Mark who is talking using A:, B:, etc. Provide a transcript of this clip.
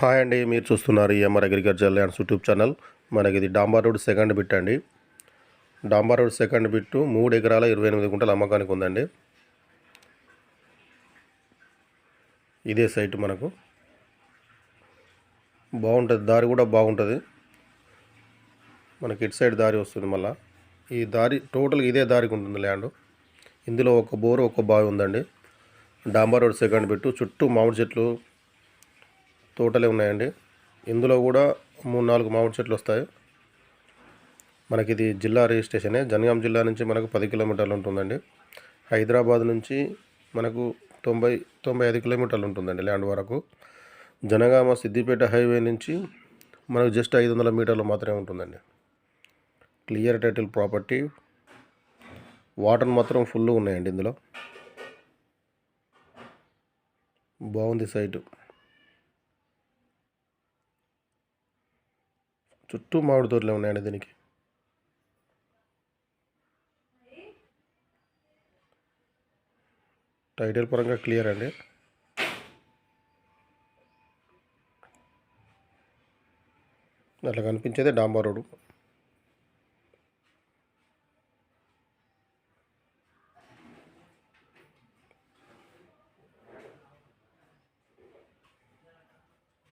A: Hi అండి మీరు చూస్తున్నారు EMR agriculture lands YouTube channel. మనకి ఇది డాంబార్ రోడ్ సెకండ్ బిట్ అండి. డాంబార్ రోడ్ సెకండ్ బిట్టు మూడు ఎకరాల ఇరవై ఎనిమిది గుంటల అమ్మకానికి ఉందండి. ఇదే సైట్ మనకు. బాగుంటుంది దారి కూడా బాగుంటుంది. మనకి ఇటు సైడ్ దారి వస్తుంది మళ్ళీ. ఈ దారి టోటల్గా ఇదే దారికి ఉంటుంది ల్యాండ్. ఇందులో ఒక బోరు ఒక బావి ఉందండి. డాంబార్ రోడ్ సెకండ్ బిట్టు చుట్టూ మామిడి చెట్లు తోటలే ఉన్నాయండి. ఇందులో కూడా మూడు నాలుగు మామిడి చెట్లు వస్తాయి. మనకి ఇది జిల్లా రిజిస్ట్రేషనే. జనగాం జిల్లా నుంచి మనకు పది కిలోమీటర్లు ఉంటుందండి. హైదరాబాద్ నుంచి మనకు తొంభై తొంభై ఐదు కిలోమీటర్లు ఉంటుందండి ల్యాండ్ వరకు. జనగామ సిద్దిపేట హైవే నుంచి మనకు జస్ట్ ఐదు వందల మీటర్లు మాత్రమే ఉంటుందండి. Clear title property. వాటర్ మాత్రం ఫుల్ ఉన్నాయండి ఇందులో. బాగుంది సైటు. చుట్టూ మామిడి తోటలే ఉన్నాయండి దీనికి. టైటిల్ పరంగా క్లియర్ అండి. అట్లా కనిపించేది డాంబర్ రోడ్డు